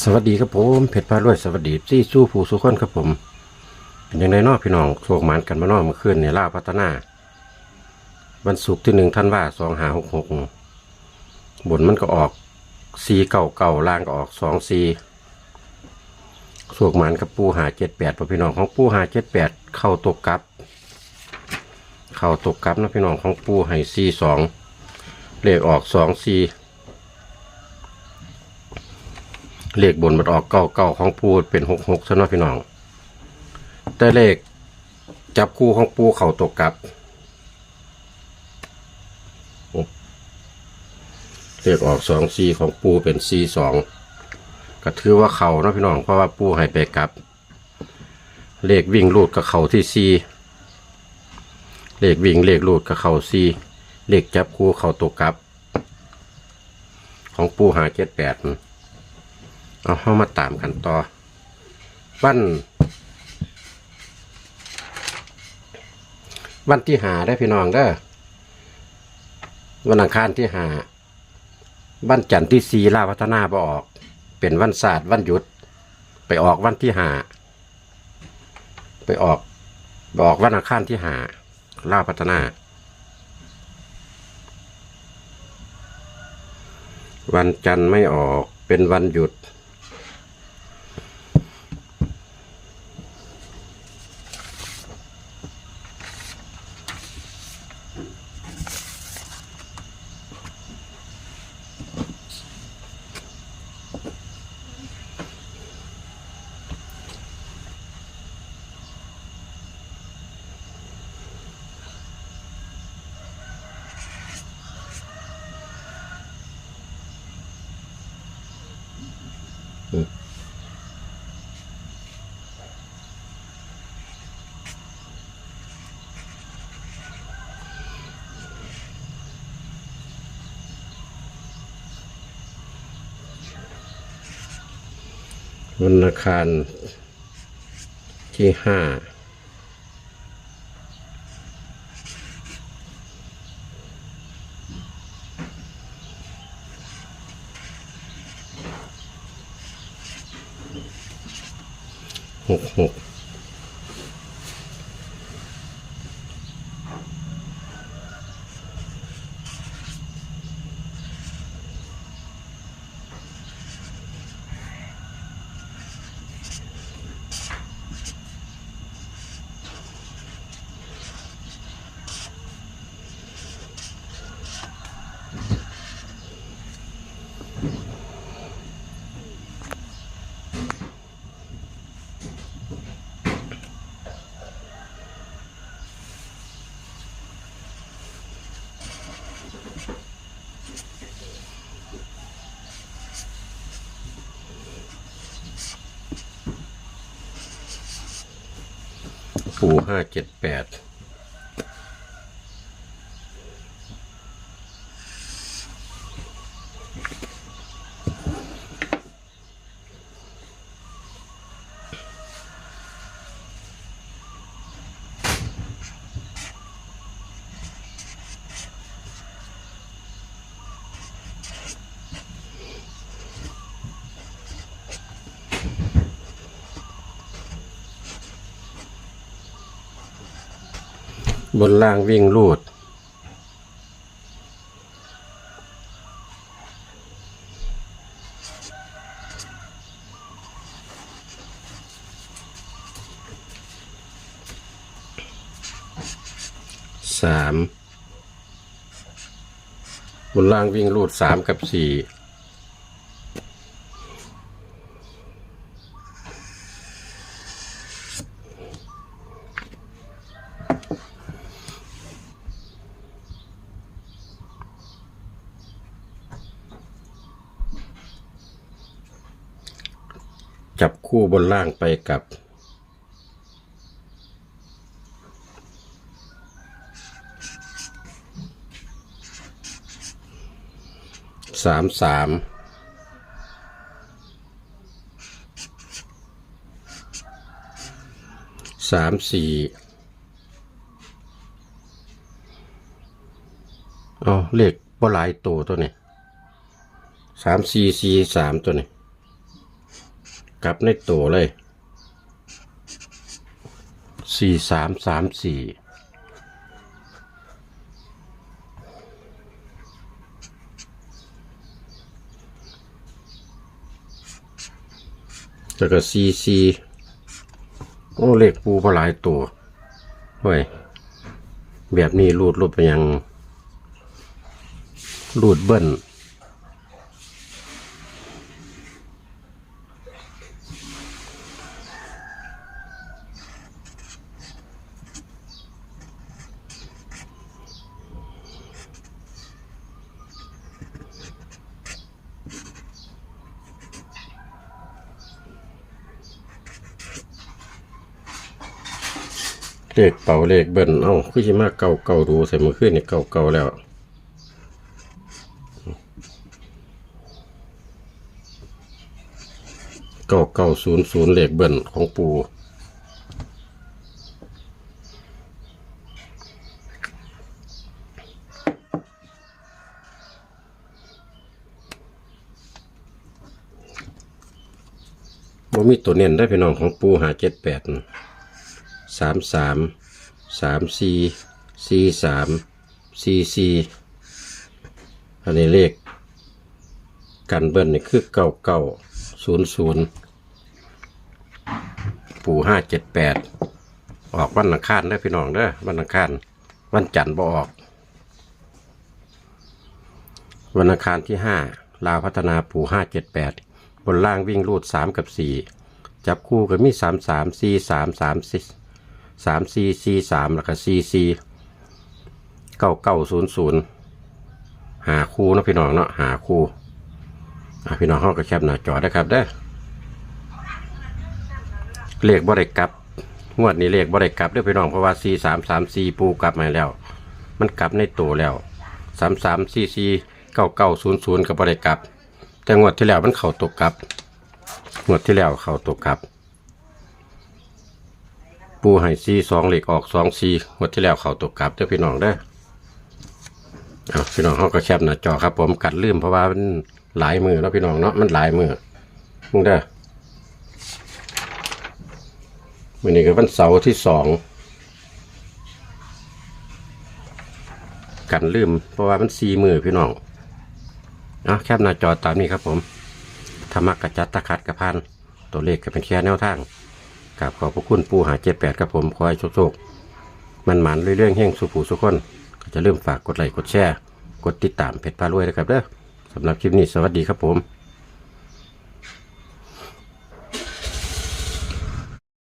สวัสดีครับผมเพชรพารวยสวัสดีที่สู้ผู้สู้คนครับผม เป็นยังไงนาะพี่น้องโชคหมานกันมานาะเมื่อคืนเนี่ยล่าวพัฒนาวันศุกร์ที่หนึ่งท่านว่าสองหาหกหกบนมันก็ออกสีเก่าเก่าล่างก็ออกสองสีโชคหมานกับปูหาเจ็ดแปดพี่น้องของปูหาเจ็ดแปดเข้าตกกับ เข้าตกกับนะพี่น้องของปูให้สีสองเลขออกสองสี เลขบนมันออกเก้าเก้าของปูเป็นหกหกซะเนาะพี่น้อง แต่เลขจับคู่ของปูเข่าตกกลับเลขออกสองซีของปูเป็นซีสองก็ถือว่าเขานะพี่น้องเพราะว่าปูให้ไปกลับ เลขวิ่งลูดกับเข่าที่ซีเลขวิ่งเลขลูดกับเข่าซีเลขจับคู่เข่าตกกลับ ของปูหาเจ็ดแปด เอาเข้ามาตามกันต่อ วัน วันที่หาได้พี่น้องเด้อวันอังคารที่หาวันจันทร์ที่สีลาพัฒนาบออก เป็นวันศาสตร์วันหยุด ไปออกวันที่หาไปออกไปออกวันอังคารที่หาลาพัฒนา วันจันทร์ไม่ออกเป็นวันหยุด วันอังคารที่ห้า หกหก ปูห้าเจ็ดแปด บนล่างวิ่งลูด สาม บนล่างวิ่งลูดสามกับสี่ คู่บนล่างไปกับ สามสามสามสี่เอเลขบ่หลายตัวตัวนี้สามสี่สี่สามตัวนี้ กลับในตัวเลยสี่สามสามสี่แล้วก็ซีซีโอ้เลขปูพหลายตัวเฮ้ยแบบนี้รูดรูดไปยังรูดเบิ้ล เลขเป่าเลขเบิ้ลเอ้าคือสิมาเก่าเก่าดูใส่มือขึ้นนี่เก่าเก่าแล้ว เก้าเก้าศูนย์ศูนย์เลขเบิ้ลของปูบ่มีตัวเน้นได้พี่น้องของปูหาเจ็ดแปด สามสามสามสี่สี่สามสี่สี่อันนี้เลขกันเบิ้ลนี่คือเก้าเก้าศูนย์ศูนย์ปู่ห้าเจ็ดแปดออกวันอังคารได้พี่น้องเด้อวันอังคารวันจันทร์บ่ออก วันอังคารที่ห้าลาวพัฒนาปู่ห้าเจ็ดแปดบนล่างวิ่งรูดสามกับสี่จับคู่ก็มีสามสามสี่สามสามสี่ สามสี่สี่สามแล้วก็สี่สี่เก้าเก้าศูนย์ศูนย์หาคู่นะพี่น้องเนาะหาคู่พี่น้องห้องก็แคบหน้าจอได้ครับเด้อเลขบ่ได้กลับงวดนี้เลขบ่ได้กลับเด้อพี่น้องเพราะว่าสี่สามสามสี่ปูกลับมาแล้ว มันกลับในตัวแล้วสามสามสี่สี่เก้าเก้าศูนย์ศูนย์ก็บ่ได้กลับ แต่งวดที่แล้วมันเข้าตกกลับงวดที่แล้วเข้าตกกลับ ปูให้สี่สองเหลขออกสองสี่งวดที่แล้วเข้าตกกลับเด้อพี่น้องเด้อเอาพี่น้องเขาก็แคบหน้าจอครับผมกัดลืมเพราะว่ามันหลายมือเนาะพี่น้องเนาะมันหลายมือมึงเด้อวันนี้ก็วันเสาร์ที่สองกันลืม เพราะว่ามันสี่มือพี่น้องเอาแคบหน้าจอตามนี้ครับผมธรรมะกระจัดตะขัดกระพันตัวเลขก็เป็นแค่แนวทาง กราบขอบพระคุณปูหาเจ็ดแปดครับผมคอยโชคๆมันหมันเรื่องๆแห่งสุผูสุคนก็จะเริ่มฝากกดไลค์กดแชร์ กดติดตามเพจพารวยนะครับเด้อสำหรับคลิปนี้สวัสดีครับผม